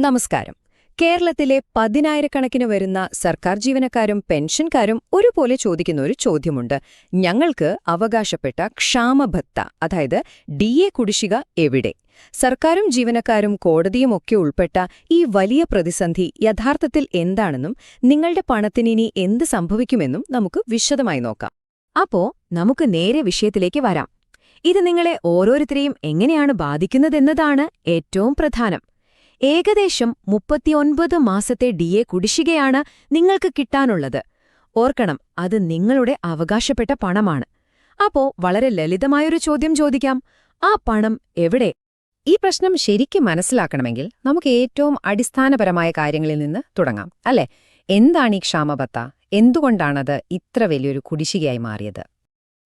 നമസ്കാരം. കേരളത്തിലെ പതിനായിരക്കണക്കിന് വരുന്ന സർക്കാർ ജീവനക്കാരും പെൻഷൻകാരും ഒരുപോലെ ചോദിക്കുന്ന ഒരു ചോദ്യമുണ്ട്. ഞങ്ങൾക്ക് അവകാശപ്പെട്ട ക്ഷാമഭത്ത അതായത് ഡി എ കുടിശ്ശിക എവിടെ? സർക്കാരും ജീവനക്കാരും കോടതിയുമൊക്കെ ഉൾപ്പെട്ട ഈ വലിയ പ്രതിസന്ധി യഥാർത്ഥത്തിൽ എന്താണെന്നും നിങ്ങളുടെ പണത്തിനിനി എന്ത് സംഭവിക്കുമെന്നും നമുക്ക് വിശദമായി നോക്കാം. അപ്പോ നമുക്ക് നേരെ വിഷയത്തിലേക്ക് വരാം. ഇത് നിങ്ങളെ ഓരോരുത്തരെയും എങ്ങനെയാണ് ബാധിക്കുന്നതെന്നതാണ് ഏറ്റവും പ്രധാനം. ഏകദേശം മുപ്പത്തിയൊൻപത് മാസത്തെ ഡിഎ കുടിശ്ശികയാണ് നിങ്ങൾക്ക് കിട്ടാനുള്ളത്. ഓർക്കണം അത് നിങ്ങളുടെ അവകാശപ്പെട്ട പണമാണ്. അപ്പോ വളരെ ലളിതമായൊരു ചോദ്യം ചോദിക്കാം. ആ പണം എവിടെ? ഈ പ്രശ്നം ശരിക്കും മനസ്സിലാക്കണമെങ്കിൽ നമുക്ക് ഏറ്റവും അടിസ്ഥാനപരമായ കാര്യങ്ങളിൽ നിന്ന് തുടങ്ങാം അല്ലെ? എന്താണ് ഈ ക്ഷാമബത്ത? എന്തുകൊണ്ടാണത് ഇത്ര വലിയൊരു കുടിശ്ശികയായി മാറിയത്?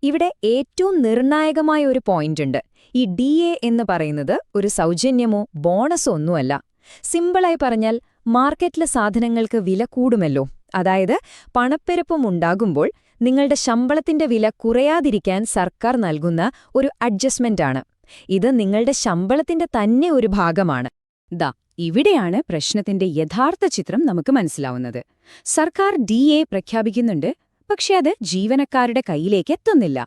ഇവിടെ ഏറ്റവും നിർണായകമായ ഒരു പോയിന്റുണ്ട് ഈ ഡി എ എന്ന് പറയുന്നത് ഒരു സൗജന്യമോ ബോണസോ ഒന്നുമല്ല സിമ്പിളായി പറഞ്ഞാൽ മാർക്കറ്റിലെ സാധനങ്ങൾക്ക് വില കൂടുമല്ലോ. അതായത് പണപ്പെരുപ്പം ഉണ്ടാകുമ്പോൾ നിങ്ങളുടെ ശമ്പളത്തിന്റെ വില കുറയാതിരിക്കാൻ സർക്കാർ നൽകുന്ന ഒരു അഡ്ജസ്റ്റ്മെന്റാണ് ഇത് നിങ്ങളുടെ ശമ്പളത്തിന്റെ തന്നെ ഒരു ഭാഗമാണ്. ദാ ഇവിടെയാണ് പ്രശ്നത്തിന്റെ യഥാർത്ഥ ചിത്രം നമുക്ക് മനസ്സിലാവുന്നത്. സർക്കാർ ഡി പ്രഖ്യാപിക്കുന്നുണ്ട് പക്ഷെ അത് ജീവനക്കാരുടെ കയ്യിലേക്ക് എത്തുന്നില്ല.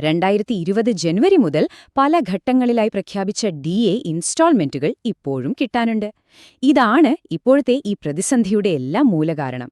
രണ്ടായിരത്തി ഇരുപത് ജനുവരി മുതൽ പല ഘട്ടങ്ങളിലായി പ്രഖ്യാപിച്ച ഡി എ ഇൻസ്റ്റാൾമെന്റുകൾ ഇപ്പോഴും കിട്ടാനുണ്ട്. ഇതാണ് ഇപ്പോഴത്തെ ഈ പ്രതിസന്ധിയുടെ എല്ലാം മൂലകാരണം.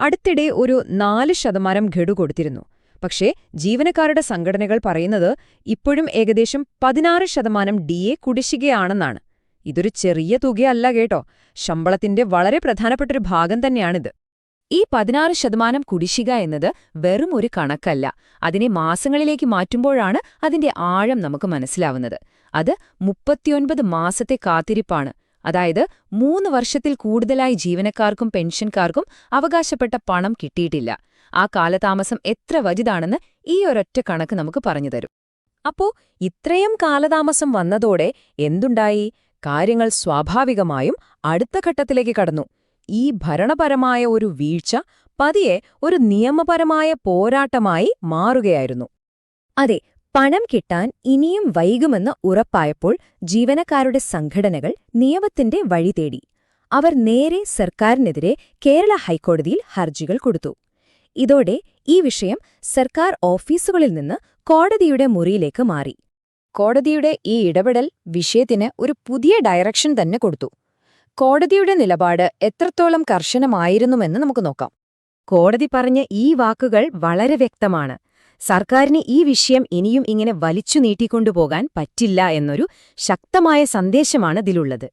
അടുത്തിടെ ഒരു നാല് ശതമാനം ഗഡു കൊടുത്തിരുന്നു. പക്ഷേ ജീവനക്കാരുടെ സംഘടനകൾ പറയുന്നത് ഇപ്പോഴും ഏകദേശം പതിനാറ് ശതമാനം ഡി എ കുടിശ്ശികയാണെന്നാണ്. ഇതൊരു ചെറിയ തുകയല്ല കേട്ടോ. ശമ്പളത്തിന്റെ വളരെ പ്രധാനപ്പെട്ടൊരു ഭാഗം തന്നെയാണിത്. ഈ പതിനാറ് ശതമാനം കുടിശ്ശിക എന്നത് വെറും ഒരു കണക്കല്ല. അതിനെ മാസങ്ങളിലേക്ക് മാറ്റുമ്പോഴാണ് അതിന്റെ ആഴം നമുക്ക് മനസ്സിലാവുന്നത്. അത് മുപ്പത്തിയൊൻപത് മാസത്തെ കാത്തിരിപ്പാണ്. അതായത് മൂന്ന് വർഷത്തിൽ കൂടുതലായി ജീവനക്കാർക്കും പെൻഷൻകാർക്കും അവകാശപ്പെട്ട പണം കിട്ടിയിട്ടില്ല. ആ കാലതാമസം എത്ര വലുതാണെന്ന് ഈ ഒരൊറ്റ കണക്ക് നമുക്ക് പറഞ്ഞുതരും അപ്പോ ഇത്രയും കാലതാമസം വന്നതോടെ എന്തുണ്ടായി? കാര്യങ്ങൾ സ്വാഭാവികമായും അടുത്ത ഘട്ടത്തിലേക്ക് കടന്നു. ഈ ഭരണപരമായ ഒരു വീഴ്ച പതിയെ ഒരു നിയമപരമായ പോരാട്ടമായി മാറുകയായിരുന്നു. അതെ പണം കിട്ടാൻ ഇനിയും വൈകുമെന്ന് ഉറപ്പായപ്പോൾ ജീവനക്കാരുടെ സംഘടനകൾ നിയമത്തിന്റെ വഴി തേടി. അവർ നേരെ സർക്കാരിനെതിരെ കേരള ഹൈക്കോടതിയിൽ ഹർജികൾ കൊടുത്തു. ഇതോടെ ഈ വിഷയം സർക്കാർ ഓഫീസുകളിൽ നിന്ന് കോടതിയുടെ മുറിയിലേക്ക് മാറി. കോടതിയുടെ ഈ ഇടപെടൽ വിഷയത്തിന് ഒരു പുതിയ ഡയറക്ഷൻ തന്നെ കൊടുത്തു. കോടതിയുടെ നിലപാട് എത്രത്തോളം കർശനമായിരുന്നുവെന്ന് നമുക്ക് നോക്കാം. കോടതി പറഞ്ഞ ഈ വാക്കുകൾ വളരെ വ്യക്തമാണ്. സർക്കാരിന് ഈ വിഷയം ഇനിയും ഇങ്ങനെ വലിച്ചു നീട്ടിക്കൊണ്ടുപോകാൻ പറ്റില്ല എന്നൊരു ശക്തമായ സന്ദേശമാണ് ഇതിലുള്ളത്.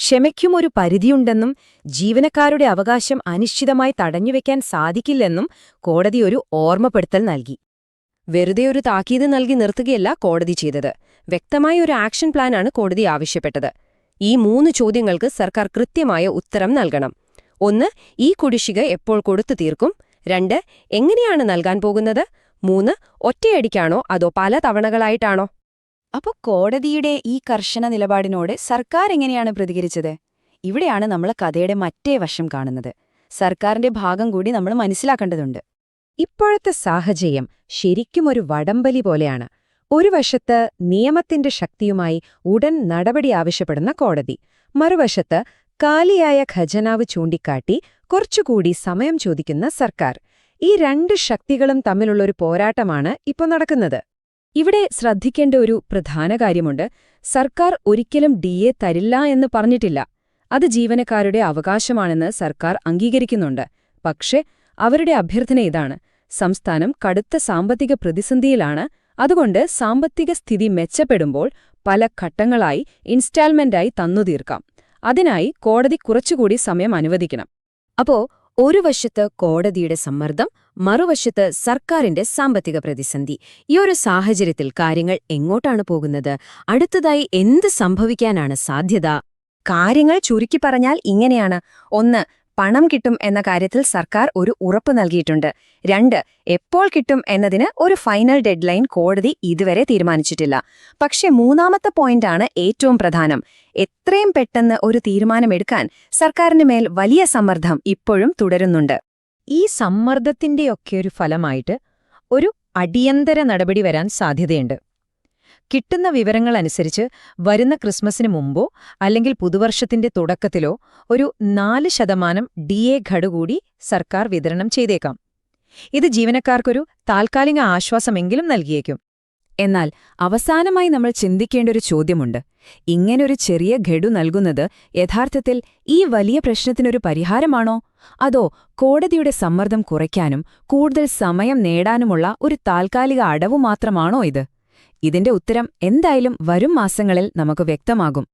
ക്ഷമയ്ക്കും ഒരു പരിധിയുണ്ടെന്നും ജീവനക്കാരുടെ അവകാശം അനിശ്ചിതമായി തടഞ്ഞുവെക്കാൻ സാധിക്കില്ലെന്നും കോടതി ഒരു ഓർമ്മപ്പെടുത്തൽ നൽകി. വെറുതെ ഒരു താക്കീത് നൽകി നിർത്തുകയല്ല കോടതി ചെയ്തത്. വ്യക്തമായ ഒരു ആക്ഷൻ പ്ലാനാണ് കോടതി ആവശ്യപ്പെട്ടത്. ഈ മൂന്ന് ചോദ്യങ്ങൾക്ക് സർക്കാർ കൃത്യമായ ഉത്തരം നൽകണം. ഒന്ന് ഈ കുടിശ്ശിക എപ്പോൾ കൊടുത്തു തീർക്കും? രണ്ട് എങ്ങനെയാണ് നൽകാൻ പോകുന്നത്? മൂന്ന് ഒറ്റയടിക്കാണോ അതോ പല തവണകളായിട്ടാണോ? അപ്പൊ കോടതിയുടെ ഈ കർശന നിലപാടിനോട് സർക്കാർ എങ്ങനെയാണ് പ്രതികരിച്ചത്? ഇവിടെയാണ് നമ്മൾ കഥയുടെ മറ്റേ വശം കാണുന്നത്. സർക്കാരിന്റെ ഭാഗം കൂടി നമ്മൾ മനസ്സിലാക്കേണ്ടതുണ്ട്. ഇപ്പോഴത്തെ സാഹചര്യം ശരിക്കും ഒരു വടംബലി പോലെയാണ്. ഒരു വശത്ത് നിയമത്തിന്റെ ശക്തിയുമായി ഉടൻ നടപടി ആവശ്യപ്പെടുന്ന കോടതി മറുവശത്ത് കാലിയായ ഖജനാവ് ചൂണ്ടിക്കാട്ടി കുറച്ചുകൂടി സമയം ചോദിക്കുന്ന സർക്കാർ. ഈ രണ്ട് ശക്തികളും തമ്മിലുള്ളൊരു പോരാട്ടമാണ് ഇപ്പോൾ നടക്കുന്നത്. ഇവിടെ ശ്രദ്ധിക്കേണ്ട ഒരു പ്രധാന കാര്യമുണ്ട്. സർക്കാർ ഒരിക്കലും ഡിഎ തരില്ല എന്ന് പറഞ്ഞിട്ടില്ല. അത് ജീവനക്കാരുടെ അവകാശമാണെന്ന് സർക്കാർ അംഗീകരിക്കുന്നുണ്ട്. പക്ഷേ അവരുടെ അഭ്യർത്ഥന ഇതാണ്. സംസ്ഥാനം കടുത്ത സാമ്പത്തിക പ്രതിസന്ധിയിലാണ്. അതുകൊണ്ട് സാമ്പത്തിക സ്ഥിതി മെച്ചപ്പെടുമ്പോൾ പല ഘട്ടങ്ങളായി ഇൻസ്റ്റാൾമെന്റായി തന്നുതീർക്കാം അതിനായി കോടതി കുറച്ചുകൂടി സമയം അനുവദിക്കണം. അപ്പോ ഒരു വശത്ത് കോടതിയുടെ സമ്മർദ്ദം മറുവശത്ത് സർക്കാരിന്റെ സാമ്പത്തിക പ്രതിസന്ധി. ഈ ഒരു സാഹചര്യത്തിൽ കാര്യങ്ങൾ എങ്ങോട്ടാണ് പോകുന്നത്? അടുത്തതായി എന്ത് സംഭവിക്കാനാണ് സാധ്യത? കാര്യങ്ങൾ ചുരുക്കി പറഞ്ഞാൽ ഇങ്ങനെയാണ്. ഒന്ന് പണം കിട്ടും എന്ന കാര്യത്തിൽ സർക്കാർ ഒരു ഉറപ്പ് നൽകിയിട്ടുണ്ട്. രണ്ട് എപ്പോൾ കിട്ടും എന്നതിന് ഒരു ഫൈനൽ ഡെഡ്ലൈൻ കോടതി ഇതുവരെ തീരുമാനിച്ചിട്ടില്ല. പക്ഷേ മൂന്നാമത്തെ പോയിന്റാണ് ഏറ്റവും പ്രധാനം. എത്രയും പെട്ടെന്ന് ഒരു തീരുമാനമെടുക്കാൻ സർക്കാരിന് മേൽ വലിയ സമ്മർദ്ദം ഇപ്പോഴും തുടരുന്നുണ്ട്. ഈ സമ്മർദ്ദത്തിന്റെയൊക്കെ ഒരു ഫലമായിട്ട് ഒരു അടിയന്തര നടപടി വരാൻ സാധ്യതയുണ്ട്. കിട്ടുന്ന വിവരങ്ങളനുസരിച്ച് വരുന്ന ക്രിസ്മസിന് മുമ്പോ അല്ലെങ്കിൽ പുതുവർഷത്തിന്റെ തുടക്കത്തിലോ ഒരു നാല് ശതമാനം ഡി എ ഘടുകൂടി സർക്കാർ വിതരണം ചെയ്തേക്കാം. ഇത് ജീവനക്കാർക്കൊരു താൽക്കാലിക ആശ്വാസമെങ്കിലും നൽകിയേക്കും. എന്നാൽ അവസാനമായി നമ്മൾ ചിന്തിക്കേണ്ട ഒരു ചോദ്യമുണ്ട്. ഇങ്ങനൊരു ചെറിയ ഘടു നൽകുന്നത് യഥാർത്ഥത്തിൽ ഈ വലിയ പ്രശ്നത്തിനൊരു പരിഹാരമാണോ? അതോ കോടതിയുടെ സമ്മർദ്ദം കുറയ്ക്കാനും കൂടുതൽ സമയം നേടാനുമുള്ള ഒരു താൽക്കാലിക അടവു മാത്രമാണോ ഇത്? ഇതിന്റെ ഉത്തരം എന്തായാലും വരും മാസങ്ങളിൽ നമുക്ക് വ്യക്തമാകും.